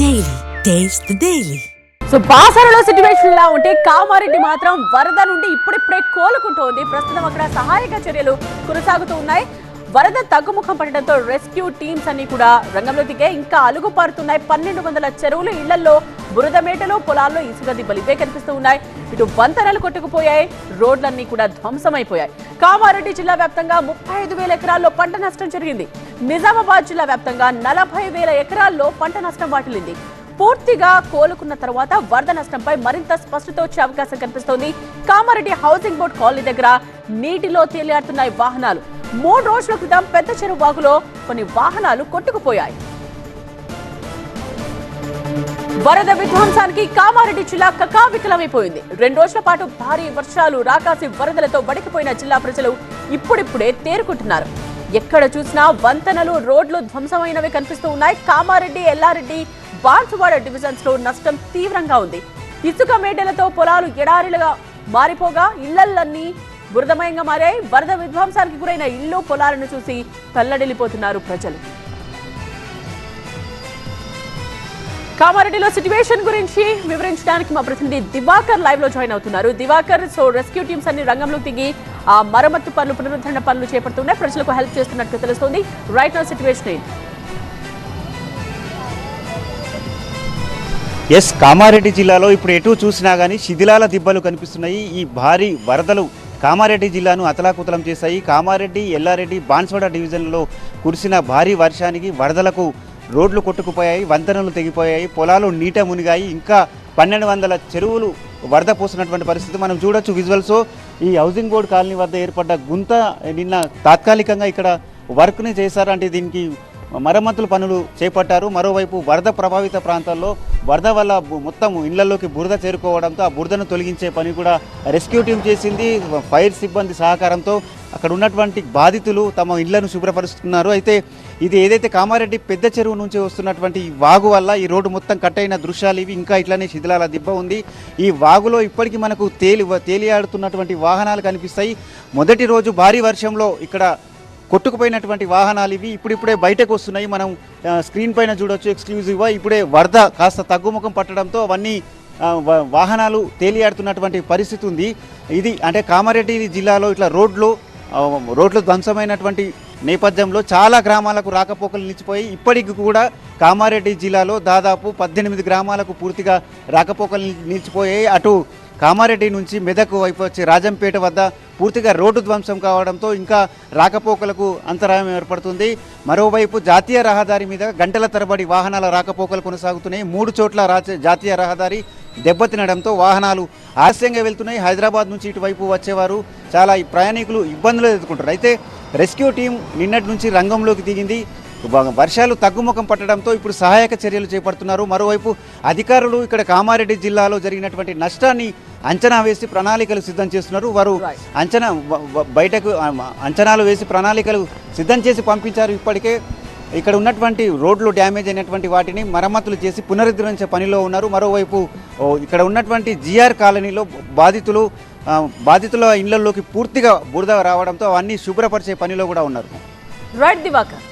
Daily taste the so బాసరలో situation లా ఉంటే కామారెడ్డి మాత్రం వరద నుండి ఇప్పుడిప్పుడే కోలుకుంటోంది. ప్రస్తుతం అక్కడ సహాయక చర్యలు కొనసాగుతూ ఉన్నాయి. వరద తగ్గుముఖం పడడంతో రెస్క్యూ టీమ్స్ అన్ని కూడా రంగంలో దిగే ఇంకా అలుగు పారుతున్నాయి పన్నెండు వందల చెరువులు ఇళ్ళలో బురద మేటలు పొలాల్లో ఇసుక దిబ్బలు ఇవే కనిపిస్తూ ఉన్నాయి. ఇటు వంతెనలు కొట్టుకుపోయాయి. రోడ్లన్నీ కూడా ధ్వంసమైపోయాయి. కామారెడ్డి జిల్లా వ్యాప్తంగా ముప్పై ఐదు వేల ఎకరాల్లో పంట నష్టం జరిగింది. నిజామాబాద్ జిల్లా వ్యాప్తంగా నలభై వేల ఎకరాల్లో పంట నష్టం వాటిల్లింది. పూర్తిగా కోలుకున్న తర్వాత వరద నష్టంపై మరింత స్పష్టత వచ్చే అవకాశం కనిపిస్తోంది. కామారెడ్డి హౌసింగ్ బోర్డ్ కాలనీ దగ్గర నీటిలో తేలియాడుతున్నాయి వాహనాలు. మూడు రోజుల క్రితం పెద్ద చెరువు వాగులో కొన్ని వాహనాలు కొట్టుకుపోయాయి. వరద విధ్వంసానికి కామారెడ్డి జిల్లా కకావికలమైపోయింది రెండు రోజుల పాటు భారీ వర్షాలు రాకాసి వరదలతో వడికిపోయిన జిల్లా ప్రజలు ఇప్పుడిప్పుడే తేరుకుంటున్నారు. ఎక్కడ చూసినా వంతెనలు రోడ్లు ధ్వంసమైనవి కనిపిస్తూ ఉన్నాయి. కామారెడ్డి ఎల్లారెడ్డి బాన్సువాడ డివిజన్స్లో నష్టం తీవ్రంగా ఉంది. ఇసుక మేడలతో పొలాలు ఎడారిలుగా మారిపోగా ఇళ్ళన్నీ బురదమయంగా మారాయి. వరద విధ్వంసానికి గురైన ఇల్లు పొలాలను చూసి తల్లడిల్లిపోతున్నారు ప్రజలు. కామారెడ్డిలో సిచ్యువేషన్ గురించి వివరించడానికి మా ప్రతినిధి దివాకర్ లైవ్లో జాయిన్ అవుతున్నారు. దివాకర్ సో రెస్క్యూ టీమ్స్ అన్ని రంగంలోకి దిగి ఆ మరమ్మత్తు పనులు పునరుద్ధరణ పనులు చేపడుతున్నాయి. ప్రజలకు హెల్ప్ చేస్తున్నట్టు తెలుస్తోంది. రైట్ నౌ సిచ్యువేషన్ ఏంటి? ఎస్ కామారెడ్డి జిల్లాలో ఇప్పుడు ఎటు చూసినా కానీ శిథిలాల దిబ్బలు కనిపిస్తున్నాయి. ఈ భారీ వరదలు కామారెడ్డి జిల్లాను అతలాకుతలం చేశాయి. కామారెడ్డి ఎల్లారెడ్డి బాన్స్వాడ డివిజన్లో కురిసిన భారీ వర్షానికి వరదలకు రోడ్లు కొట్టుకుపోయాయి వంతెనలు తెగిపోయాయి పొలాలు నీట మునిగాయి ఇంకా పన్నెండు వందల చెరువులు వరద పోసినటువంటి పరిస్థితి మనం చూడొచ్చు విజువల్స్. ఈ హౌసింగ్ బోర్డ్ కాలనీ వద్ద ఏర్పడ్డ గుంత నిన్న తాత్కాలికంగా ఇక్కడ వర్క్ని చేశారు అంటే దీనికి మరమ్మతుల పనులు చేపట్టారు. మరోవైపు వరద ప్రభావిత ప్రాంతాల్లో వరద వల్ల మొత్తం ఇళ్ళలోకి బురద చేరుకోవడంతో ఆ బురదను తొలగించే పని కూడా రెస్క్యూ టీం చేసింది. ఫైర్ సిబ్బంది సహకారంతో అక్కడ ఉన్నటువంటి బాధితులు తమ ఇళ్ళను శుభ్రపరుస్తున్నారు. అయితే ఇది ఏదైతే కామారెడ్డి పెద్ద చెరువు నుంచి వస్తున్నటువంటి ఈ వాగు వల్ల ఈ రోడ్డు మొత్తం కట్ అయిన దృశ్యాలు ఇవి ఇంకా ఇట్లానే శిథిలాల దిబ్బ ఉంది. ఈ వాగులో ఇప్పటికీ మనకు తేలి తేలియాడుతున్నటువంటి వాహనాలు కనిపిస్తాయి. మొదటి రోజు భారీ వర్షంలో ఇక్కడ కొట్టుకుపోయినటువంటి వాహనాలు ఇవి ఇప్పుడిప్పుడే బయటకు వస్తున్నాయి. మనం స్క్రీన్ పైన చూడొచ్చు ఎక్స్క్లూజివ్గా ఇప్పుడే వరద కాస్త తగ్గుముఖం పట్టడంతో అవన్నీ వా- వాహనాలు తేలియాడుతున్నటువంటి పరిస్థితి ఉంది. ఇది అంటే కామారెడ్డి జిల్లాలో ఇట్లా రోడ్లు రోడ్లు ధ్వంసమైనటువంటి నేపథ్యంలో చాలా గ్రామాలకు రాకపోకలు నిలిచిపోయి ఇప్పటికి కూడా కామారెడ్డి జిల్లాలో దాదాపు పద్దెనిమిది గ్రామాలకు పూర్తిగా రాకపోకలు నిలిచిపోయాయి. అటు కామారెడ్డి నుంచి మెదక్ వైపు వచ్చి రాజంపేట వద్ద పూర్తిగా రోడ్డు ధ్వంసం కావడంతో ఇంకా రాకపోకలకు అంతరాయం ఏర్పడుతుంది. మరోవైపు జాతీయ రహదారి మీద గంటల తరబడి వాహనాల రాకపోకలు కొనసాగుతున్నాయి. మూడు చోట్ల రాజ జాతీయ రహదారి దెబ్బతినడంతో వాహనాలు ఆలస్యంగా వెళ్తున్నాయి. హైదరాబాద్ నుంచి ఇటువైపు వచ్చేవారు చాలా ప్రయాణికులు ఇబ్బందులు ఎదుర్కొంటారు అయితే రెస్క్యూ టీం నిన్నటి నుంచి రంగంలోకి దిగింది. వర్షాలు తగ్గుముఖం పట్టడంతో ఇప్పుడు సహాయక చర్యలు చేపడుతున్నారు. మరోవైపు అధికారులు ఇక్కడ కామారెడ్డి జిల్లాలో జరిగినటువంటి నష్టాన్ని అంచనా వేసి ప్రణాళికలు సిద్ధం చేస్తున్నారు. వారు. అంచనా బయటకు అంచనాలు వేసి ప్రణాళికలు సిద్ధం చేసి పంపించారు. ఇప్పటికే ఇక్కడ ఉన్నటువంటి రోడ్లు డ్యామేజ్ అయినటువంటి వాటిని మరమ్మతులు చేసి పునరుద్ధరించే పనిలో ఉన్నారు. మరోవైపు ఇక్కడ ఉన్నటువంటి జిఆర్ కాలనీలో బాధితులు బాధితుల ఇళ్ళలోకి పూర్తిగా బురద రావడంతో అవన్నీ శుభ్రపరిచే పనిలో కూడా ఉన్నారు. రైట్ దివాకర్.